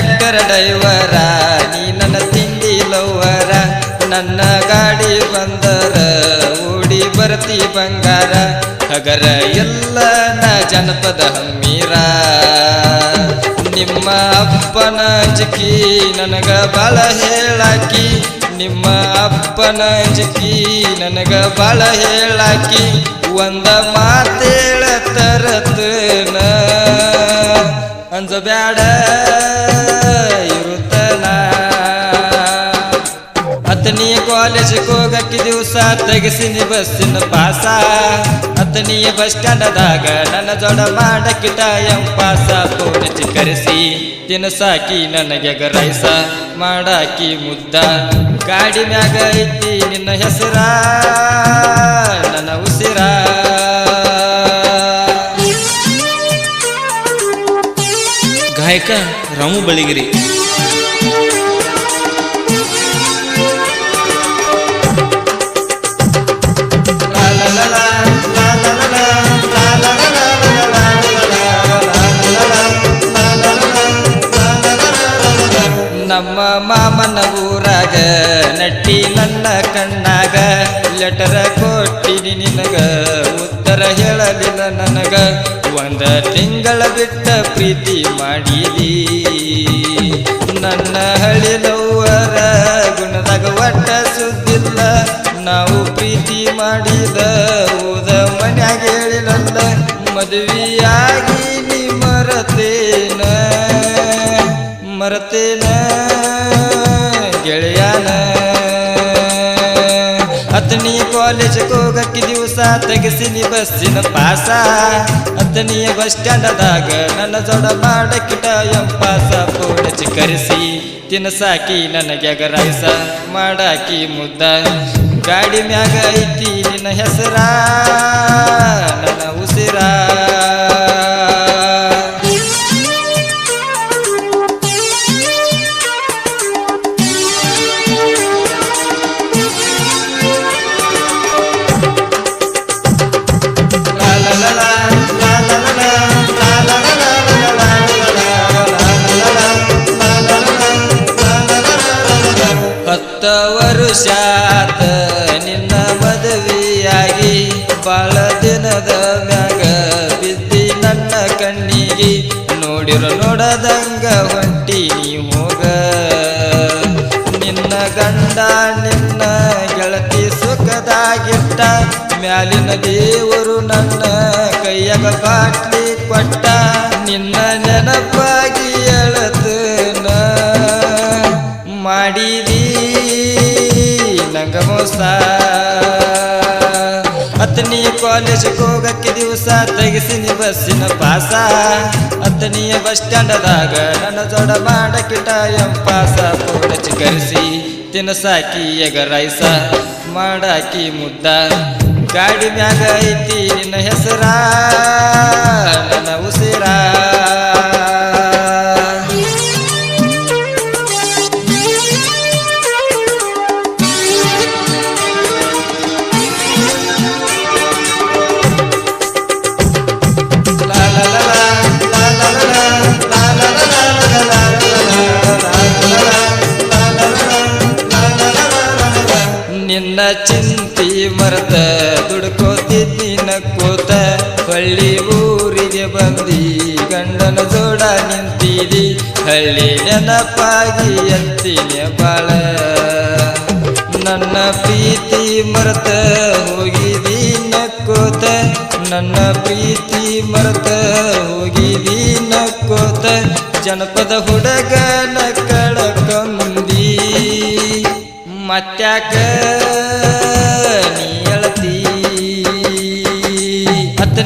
ಚಕ್ಕರ ಡೈವರ ನೀ ನನ್ನ ತಿಂಡಿ ಲವರ ನನ್ನ ಗಾಡಿ ಬಂದರ, ಓಡಿ ಬರ್ತಿ ಬಂಗಾರ, ಹಗರ ಎಲ್ಲ ನ ಜನಪದ ಹಮ್ಮೀರ. ನಿಮ್ಮ ಅಪ್ಪನ ಚಿಕ್ಕಿ ನನಗ ಬಾಳ ಹೇಳಾಕಿ, ನಿಮ್ಮ ಅಪ್ಪನ ಚಿಕ್ಕಿ ನನಗ ಬಾಳ ಹೇಳಾಕಿ, ಒಂದ ಮಾತೇಳ ಅಂಜಬ್ಯಾಡ ಇರುತ್ತನ ಹತ್ತನೆಯ ಕಾಲೇಜಿಗೆ ಹೋಗಕ್ಕೆ ದಿವಸ ತೆಗೆಸಿನಿ ಬಸ್ಸಿನ ಪಾಸ. ಹತ್ತನೆಯ ಬಸ್ ಸ್ಟ್ಯಾಂಡದಾಗ ನನ್ನ ಜೋಡ ಮಾಡಕ್ಕೆ ಟೈಮ್ ಪಾಸ ಫೋನ್ ಕರೆಸಿ ತಿನಸಾಕಿ ನನಗೆ ರೈಸ ಮಾಡಾಕಿ ಮುದ್ದ. ಗಾಡಿ ಮ್ಯಾಗ ಐತಿ ನಿನ್ನ ಹೆಸರ, ನನ್ನ ಉಸಿರ. ಗಾಯಕ ರಾಮು ಬಳಿಗಿರಿ ನಮ್ಮ ಮಾಮನ ಊರಾಗ ನಟ್ಟಿ ನನ್ನ ಕಣ್ಣಾಗ ಲೆಟರ ಕೊಟ್ಟಿನಿ ನಿನಗ, ಉತ್ತರ ಹೇಳಲಿಲ್ಲ ನನಗ. ತಿಂಗಳ ಬಿಟ್ಟ ಪ್ರೀತಿ ಮಾಡಿದಿ ನನ್ನ ಹಳಿಲವ್ವರ ಗುಣದಾಗ ಒಟ್ಟ ಸುದ್ದಿಲ್ಲ. ನಾವು ಪ್ರೀತಿ ಮಾಡಿದ ಓದ ಮನ್ಯಾಗ ಹೇಳಿರಲ್ಲ ಮದುವೆಯಾಗಿ ನೀ ಮರತೇನ? ಮರತೇನ? ಕಾಲೇಜಿಗೆ ಹೋಗಕ್ಕೆ ದಿವಸ ತೆಗೆಸಿನಿ ಬಸ್ಸಿನ ಪಾಸ. ಅತ್ತನಿಯ ಬಸ್ ಸ್ಟ್ಯಾಂಡದಾಗ ನನ್ನ ಜೋಡ ಮಾಡಕ್ಕಿಟ ಎಂ ಪಾಸ ಪೋಡಚಿ ಕರೆಸಿ ತಿನಸಾಕಿ ನನಗೆ ರೈಸ ಮಾಡಾಕಿ ಮುದ್ದ. ಗಾಡಿ ಮ್ಯಾಗ ಐತಿ ನಿನ್ನ ಹೆಸರ, ನನ್ನ ಉಸಿರ. ವರುಷಾತ ನಿನ್ನ ಮದುವೆಯಾಗಿ ಬಾಳ ದಿನದ ಮ್ಯಾಗ ಬಿದ್ದಿ ನನ್ನ ಕಣ್ಣಿಗೆ ನೋಡಿರೋ ನೋಡದಂಗ ಹೊಂಟಿ ನೀ ಹೋಗ ನಿನ್ನ ಗಂಡ ನಿನ್ನ ಗೆಳತಿ ಸುಖದಾಗಿಟ್ಟ, ಮ್ಯಾಲಿನ ದೇವರು ನನ್ನ ಕೈಯಾಗ ಬಾಟ್ಲಿ ಕೊಟ್ಟ, ನಿನ್ನ ನೆನಪಾಗಿ ಎಳತನ ಮಾಡಿದಿ. ಮೋಸ ಹತ್ತನೆಯ ಕಾಲೇಜಿಗೆ ಹೋಗಕ್ಕೆ ದಿವಸ ತೆಗೆಸಿನಿ ಬಸ್ಸಿನ ಪಾಸ. ಹತ್ತನೆಯ ಬಸ್ ಸ್ಟ್ಯಾಂಡದಾಗ ನನ್ನ ಜೋಡ ಮಾಡಕ್ಕೆ ಟೈಮ್ ಪಾಸ ಪೋಟಚ್ ಕರೆಸಿ ತಿನಸಾಕಿ ರೈಸ ಮಾಡಾಕಿ ಮುದ್ದ. ಗಾಡಿ ಮ್ಯಾಗ ಐತಿ ನಿನ್ನ ಹೆಸರ. ಚಿಂತಿ ಮರೆತ ದುಡ್ಕೋತಿದ್ದಿ ನಕ್ಕೋತ ಹಳ್ಳಿ ಊರಿಗೆ ಬಂದಿ, ಗಂಡನ ಜೋಡ ನಿಂತೀರಿ ಹಳ್ಳಿ ನೆನಪಾಗಿ ಅಂತೀನಿ ಬಾಳ. ನನ್ನ ಪ್ರೀತಿ ಮರೆತ ಹೋಗಿದಿ ನಕ್ಕೋತ ನನ್ನ ಪ್ರೀತಿ ಮರೆತ ಹೋಗಿದಿ ನಕ್ಕೋತ ಜನಪದ ಹುಡುಗನ ಕಳಕೊಂದಿ. ಮತ್ಯಾಕ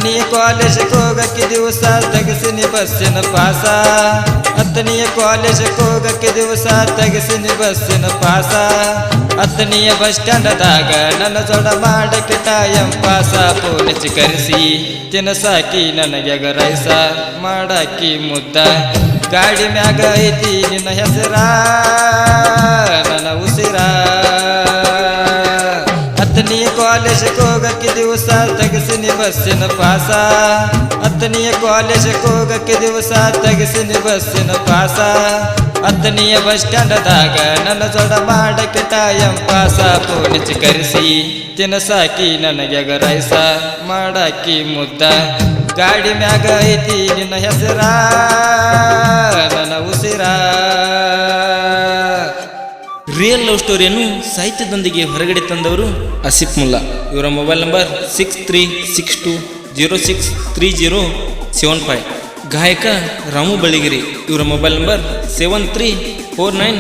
ಹತ್ತನೆಯ ಕಾಲೇಜ್ ಹೋಗಕ್ಕೆ ದಿವಸ ತಗಸಿನಿ ಬಸ್ಸಿನ ಪಾಸ. ಹತ್ತನೆಯ ಕಾಲೇಜ್ ಹೋಗಕ್ಕೆ ದಿವಸ ತಗಸಿನಿ ಬಸ್ಸಿನ ಪಾಸ. ಹತ್ತನೆಯ ಬಸ್ ಸ್ಟ್ಯಾಂಡದಾಗ ನನ್ನ ಜೋಡ ಮಾಡಕ್ಕೆ ಟಾಯಂ ಪಾಸ ಪೋಲಿಸಿ ಕರೆಸಿ ತಿನಸಾಕಿ ನನಗೆ ರೈಸ ಮಾಡಾಕಿ ಮುದ್ದ. ಗಾಡಿ ಮ್ಯಾಗ ಐತಿ ನಿನ್ನ ಹೆಸರ, ನನ್ನ ಉಸಿರ. ಹತ್ತನೆಯ ಕಾಲೇಜ್ ಹೋಗಕ್ಕೆ ದಿವಸ ತಗಸಿನಿ ಬಸ್ಸಿನ ಪಾಸ. ಹತ್ತನೆಯ ಕಾಲೇಜಿಗೆ ಹೋಗಕ್ಕೆ ದಿವಸ ತಗಸಿನಿ ಬಸ್ಸಿನ ಪಾಸ. ಹತ್ತನೆಯ ಬಸ್ ಸ್ಟ್ಯಾಂಡದಾಗ ನನ್ನ ಜೋಡ ಮಾಡಕ್ಕೆ ತಾಯಂ ಪಾಸ. ಪೋಣಿಚಿ ಕರೆಸಿ ತಿನಸಾಕಿ ನನಗೆ ರೈಸ ಮಾಡಾಕಿ ಮುದ್ದ, ಗಾಡಿ ಮ್ಯಾಗ ಐತಿ ನಿನ್ನ ಹೆಸರ. ಲವ್ ಸ್ಟೋರಿಯನ್ನು ಸಾಹಿತ್ಯದೊಂದಿಗೆ ಹೊರಗಡೆ ತಂದವರು ಆಸಿಫ್ ಮುಲ್ಲಾ. ಇವರ mobile number six three six two zero six three zero seven five ಗಾಯಕ ರಾಮು ಬಳಿಗಿರಿ. ಇವರ mobile number seven three four nine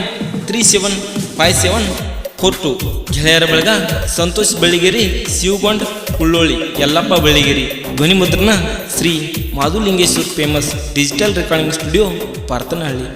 three seven five seven four two ಗೆಳೆಯರ ಬಳಗ ಸಂತೋಷ್ ಬಳಿಗಿರಿ ಶಿವಗೊಂಡ್ ಕುಳ್ಳೋಳಿ ಯಲ್ಲಪ್ಪ ಬಳಿಗಿರಿ. ಧ್ವನಿ ಮುದ್ರಣ Shri Madhulingeshwar famous digital recording studio Parthanahalli